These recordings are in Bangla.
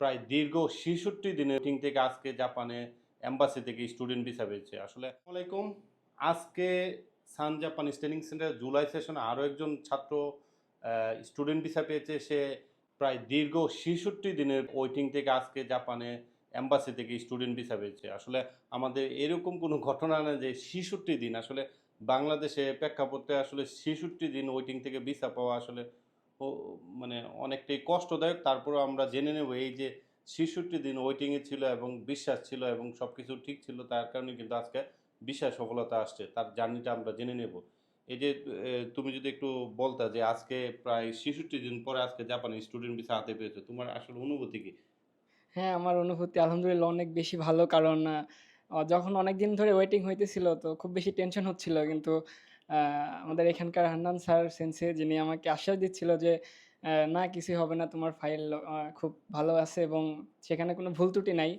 প্রায় দীর্ঘ ছেষট্টি দিনের মিটিং থেকে আজকে জাপানে এম্বাসি থেকে স্টুডেন্ট ভিসা পেয়েছে আসলে আসসালামু আলাইকুম। আজকে Sun Japan training centre July সেশনে আরও একজন ছাত্র স্টুডেন্ট ভিসা পেয়েছে। সে প্রায় দীর্ঘ ছেষট্টি দিনের ওয়েটিং থেকে আজকে জাপানে এম্বাসি থেকে স্টুডেন্ট ভিসা পেয়েছে আসলে আমাদের এরকম কোনো ঘটনা না যে ছেষট্টি দিন। আসলে বাংলাদেশে প্রেক্ষাপটে আসলে ছেষট্টি দিন ওয়েটিং থেকে ভিসা পাওয়া আসলে মানে অনেকটাই কষ্টদায়ক তারপরেও আমরা জেনে নেব এই যে ছেষট্টি দিন ওয়েটিংয়ে ছিল এবং বিশ্বাস ছিল এবং সব কিছু ঠিক ছিল তার কারণে কিন্তু আজকে বিশ্বাস সফলতা আসছে তার জার্নিটা আমরা জেনে নেব এই যে তুমি যদি একটু বলতা যে আজকে প্রায় ছেষট্টি দিন পরে আজকে জাপানি স্টুডেন্ট ভিসা হাতে পেয়েছ তোমার আসলে অনুভূতি কি হ্যাঁ, আমার অনুভূতি আলহামদুলিল্লাহ অনেক বেশি ভালো। কারণ যখন অনেকদিন ধরে ওয়েটিং হইতেছিল তো খুব বেশি টেনশন হচ্ছিল। কিন্তু আমাদের এখানকার হান্নান স্যার সেন্সে যিনি আমাকে আশ্বাস দিচ্ছিল যে, না কিছু হবে না। তোমার ফাইল খুব ভালো আছে এবং সেখানে কোনো ভুল ত্রুটি নাই।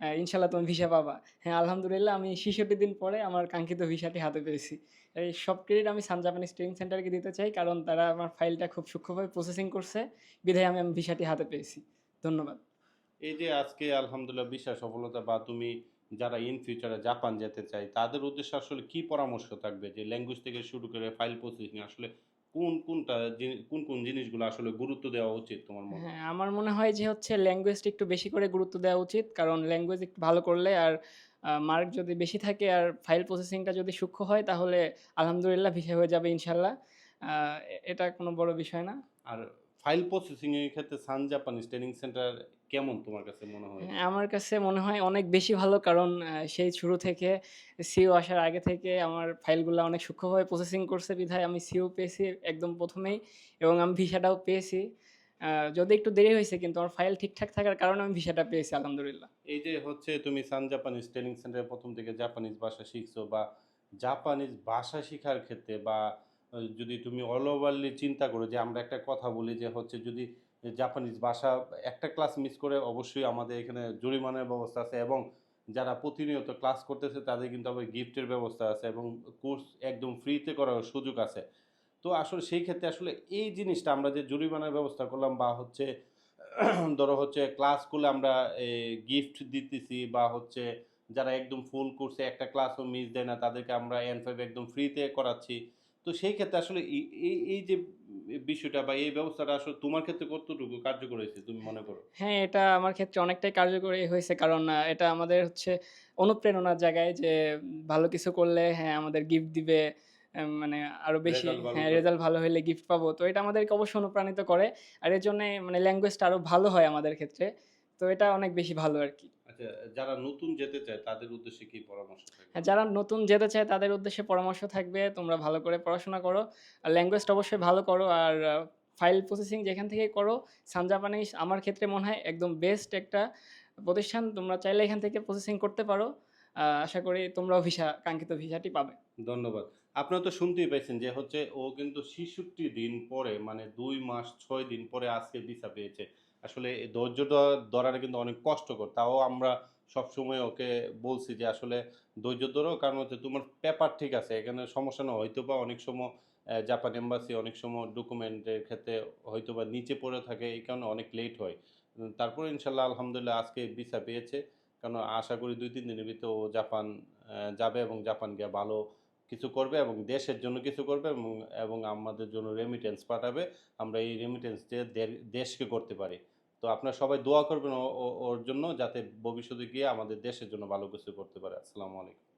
অ্যা ইনশাআল্লাহ তুমি ভিসা পাবা।" হ্যাঁ, আলহামদুলিল্লাহ আমি ৬৬ দিন পরে আমার কাঙ্ক্ষিত ভিসাটি হাতে পেয়েছি। এই সব ক্রেডিট আমি সান জাপানিজ ট্রেনিং সেন্টারকে দিতে চাই। কারণ তারা আমার ফাইলটা খুব সূক্ষ্মভাবে প্রসেসিং করছে। বিধায় আমি, আমি ভিসাটি হাতে পেয়েছি। ধন্যবাদ। এই যে আজকে আলহামদুলিল্লাহ বিশ্বাস সফলতা বা তুমি যারা ইন ফিউচারে জাপান যেতে চায় তাদের উদ্দেশ্যে আসলে কি পরামর্শ থাকবে যে ল্যাঙ্গুয়েজ থেকে শুরু করে ফাইল প্রসেসিং আসলে কোন কোনটা কোন কোন জিনিসগুলো আসলে গুরুত্ব দেওয়া উচিত তোমার মনে হয়? হ্যাঁ, আমার মনে হয় যে হচ্ছে ল্যাঙ্গুয়েজটা একটু বেশি করে গুরুত্ব দেওয়া উচিত। কারণ ল্যাঙ্গুয়েজ একটু ভালো করলে আর মার্ক যদি বেশি থাকে আর ফাইল প্রসেসিংটা যদি সূক্ষ্ম হয় তাহলে আলহামদুলিল্লাহ ভিসা হয়ে যাবে ইনশাল্লাহ এটা কোনো বড় বিষয় না। আর ফাইল প্রসেসিং এর ক্ষেত্রে সান জাপানিজ ট্রেনিং সেন্টার কেমন তোমার কাছে মনে হয় হ্যাঁ, আমার কাছে মনে হয় অনেক বেশি ভালো কারণ সেই শুরু থেকে সিও আসার আগে থেকে আমার ফাইলগুলা অনেক সূক্ষ্মভাবে প্রসেসিং করছে বিধায় আমি সিও পেয়েছি একদম প্রথমেই এবং আমি ভিসাটাও পেয়েছি। আ যদিও একটু দেরি হয়েছে কিন্তু আমার ফাইল ঠিকঠাক থাকার কারণে আমি ভিসাটা পেয়েছি আলহামদুলিল্লাহ। এই যে হচ্ছে তুমি সান জাপানিজ ট্রেনিং সেন্টারে প্রথম থেকে জাপানিজ ভাষা শিখছো বা জাপানিজ ভাষা শেখার ক্ষেত্রে বা যদি তুমি অল ওভারলি চিন্তা করো যে আমরা একটা কথা বলি যে হচ্ছে যদি জাপানিজ ভাষা একটা ক্লাস মিস করে অবশ্যই আমাদের এখানে জরিমানার ব্যবস্থা আছে এবং যারা প্রতিনিয়ত ক্লাস করতেছে তাদের কিন্তু আবার গিফটের ব্যবস্থা আছে এবং কোর্স একদম ফ্রিতে করার সুযোগ আছে। তো আসলে সেই ক্ষেত্রে আসলে এই জিনিসটা আমরা যে জরিমানার ব্যবস্থা করলাম বা হচ্ছে ধরো হচ্ছে ক্লাস করলে আমরা গিফট দিতেছি বা হচ্ছে যারা একদম ফুল কোর্সে একটা ক্লাসও মিস দেয় না তাদেরকে আমরা এন ফাইভ একদম ফ্রিতে করাচ্ছি। তো সেই ক্ষেত্রে আসলে এই এই যে বিষয়টা বা এই ব্যবস্থাটা আসলে তোমার ক্ষেত্রে কতটুকু কার্যকর হয়েছে তুমি মনে করো? হ্যাঁ, এটা আমার ক্ষেত্রে অনেকটাই কার্যকরী হয়েছে। কারণ এটা আমাদের হচ্ছে অনুপ্রেরণার জায়গায় যে ভালো কিছু করলে হ্যাঁ, আমাদের গিফট দিবে। মানে আরও বেশি হ্যাঁ, রেজাল্ট ভালো হইলে গিফট পাবো। তো এটা আমাদেরকে অবশ্যই অনুপ্রাণিত করে। আর এর জন্য মানে ল্যাঙ্গুয়েজটা আরও ভালো হয় আমাদের ক্ষেত্রে। তো এটা অনেক বেশি ভালো আরকি। আচ্ছা যারা নতুন যেতে চায় তাদের উদ্দেশ্যে কি পরামর্শ থাকবে? হ্যাঁ, যারা নতুন যেতে চায় তাদের উদ্দেশ্যে পরামর্শ থাকবে তোমরা ভালো করে পড়াশোনা করো। আর ল্যাঙ্গুয়েজটা অবশ্যই ভালো করো। আর ফাইল প্রসেসিং যেখান থেকে করো সান জাপানিজ আমার ক্ষেত্রে মনে হয় একদম বেস্ট একটা প্রতিষ্ঠান। তোমরা চাইলে এখান থেকে প্রসেসিং করতে পারো। আশা করি তোমরাও ভিসা, কাঙ্ক্ষিত ভিসাটি পাবে। ধন্যবাদ। আপনারা তো শুনতেই পাইছেন যে হচ্ছে ও কিন্তু ৬৬ দিন পরে মানে ২ মাস ৬ দিন পরে আজকে ভিসা পেয়েছে। আসলে এই ধৈর্যটা ধরাটা কিন্তু অনেক কষ্টকর। তাও আমরা সবসময় ওকে বলছি যে আসলে ধৈর্য ধরো, কারণ হচ্ছে তোমার পেপার ঠিক আছে। এখানে সমস্যা না হয়তো বা অনেক সময় জাপান এম্বাসি অনেক সময় ডকুমেন্টের ক্ষেত্রে হয়তো বা নিচে পড়ে থাকে, এই কারণে অনেক লেট হয়। তারপরে ইনশাআল্লাহ আলহামদুলিল্লাহ আজকে ভিসা পেয়েছে। কারণ আশা করি ২-৩ দিনের ভিতরে ও জাপান যাবে এবং জাপান গিয়ে ভালো কিছু করবে এবং দেশের জন্য কিছু করবে এবং এবং আমাদের জন্য রেমিটেন্স পাঠাবে। আমরা এই রেমিটেন্স দিয়ে দেশকে করতে পারি। তো আপনারা সবাই দোয়া করবেন ওর জন্য যাতে ভবিষ্যতে গিয়ে আমাদের দেশের জন্য ভালো কিছু করতে পারে। আসসালামু আলাইকুম।